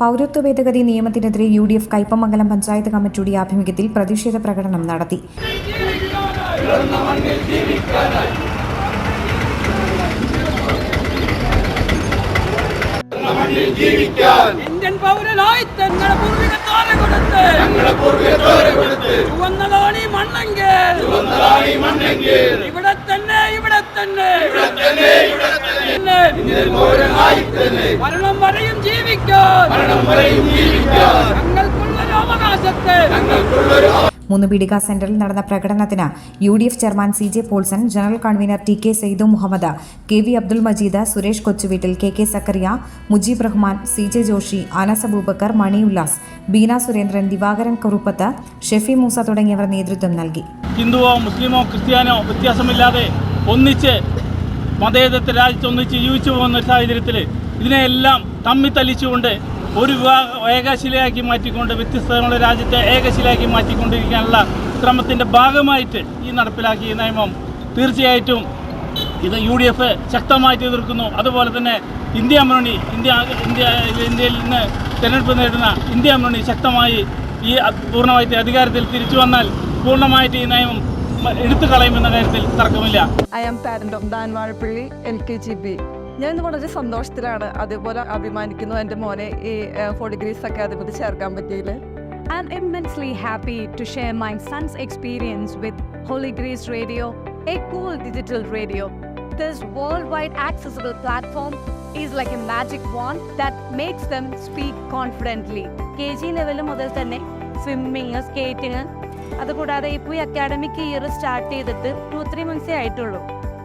പൗരത്വ ഭേദഗതി നിയമത്തിനെതിരെ U D F Kaipamangalam panchayat കമ്മിറ്റിയുടെ ആഭിമുഖ്യത്തിൽ പ്രതിഷേധ പ്രകടനം നടത്തി. ഇന്ത്യൻ പൗരനായി തങ്ങളുടെ കൊടുത്ത് കൊടുത്ത് ചുവന്നതാണി മണ്ണെങ്കിൽ ചുവന്നതാണി മണ്ണെങ്കിൽ ഇവിടെ തന്നെ ഇവിടെ തന്നെ. ഇവിടെ തന്നെ ഇവിടെ തന്നെ. ഇന്ത്യൻ പൗരനായി തന്നെ. മരണം മൂന്ന് പീടിക സെന്ററിൽ നടന്ന പ്രകടനത്തിന് U D F chairman C J Paulson general convener T K Saidu Muhammad K V Abdul Majeed Suresh Kochuveettil K K Zacharia Mujeeb Rahman C J Joshi Anas Abubakar Mani Ullas Beena Surendran Divakaran Kuruppath Shefi Moosa തുടങ്ങിയവർ നേതൃത്വം നൽകി. ഹിന്ദുവോ മുസ്ലിമോ Cristiano വ്യത്യാസമില്ലാതെ ഒന്നിച്ച് മതേതര രാജ്യത്ത് ഒന്നിച്ച് ജീവിച്ചു പോകുന്ന സാഹചര്യത്തിൽ ഇതിനെയെല്ലാം തമ്മി തല്ലിച്ചുകൊണ്ട് ഒരു വിഭാഗം ഏകശിലയാക്കി മാറ്റിക്കൊണ്ട് വ്യത്യസ്തമായ രാജ്യത്തെ ഏകശിലയാക്കി മാറ്റിക്കൊണ്ടിരിക്കാനുള്ള ശ്രമത്തിന്റെ ഭാഗമായിട്ട് ഈ നടപ്പിലാക്കിയ നിയമം തീർച്ചയായിട്ടും ഇത് യു ഡി എഫ് ശക്തമായിട്ട് എതിർക്കുന്നു. അതുപോലെ തന്നെ ഇന്ത്യ മുന്നണി ഇന്ത്യ ഇന്ത്യ ഇന്ത്യയിൽ നിന്ന് തിരഞ്ഞെടുപ്പ് നേടുന്ന ഇന്ത്യ മുന്നണി ശക്തമായി ഈ പൂർണമായിട്ട് അധികാരത്തിൽ തിരിച്ചു വന്നാൽ പൂർണമായിട്ട് ഈ നയം എടുത്തു കളയുമെന്ന കാര്യത്തിൽ തർക്കമില്ല. I am parent Dhan Vazhappally L K G B ഞാൻ ഇന്ന് വളരെ സന്തോഷത്തിലാണ് അതേപോലെ അഭിമാനിക്കുന്നു എന്റെ മോനെ ഈ ഫോർ ഡിഗ്രീസ് അക്കാദമിയിൽ ചേർക്കാൻ പറ്റിയതിൽ I'm immensely happy to share my son's experience with Holy Grace Radio, a cool digital radio. This worldwide accessible platform is like a magic wand that makes them speak confidently. K G level മുതൽ തന്നെ swimming skating അതുകൂടാതെ ഇപ്പോൾ ഈ academic year start ചെയ്തിട്ട് two three മന്ത്സേ ആയിട്ടുള്ളൂ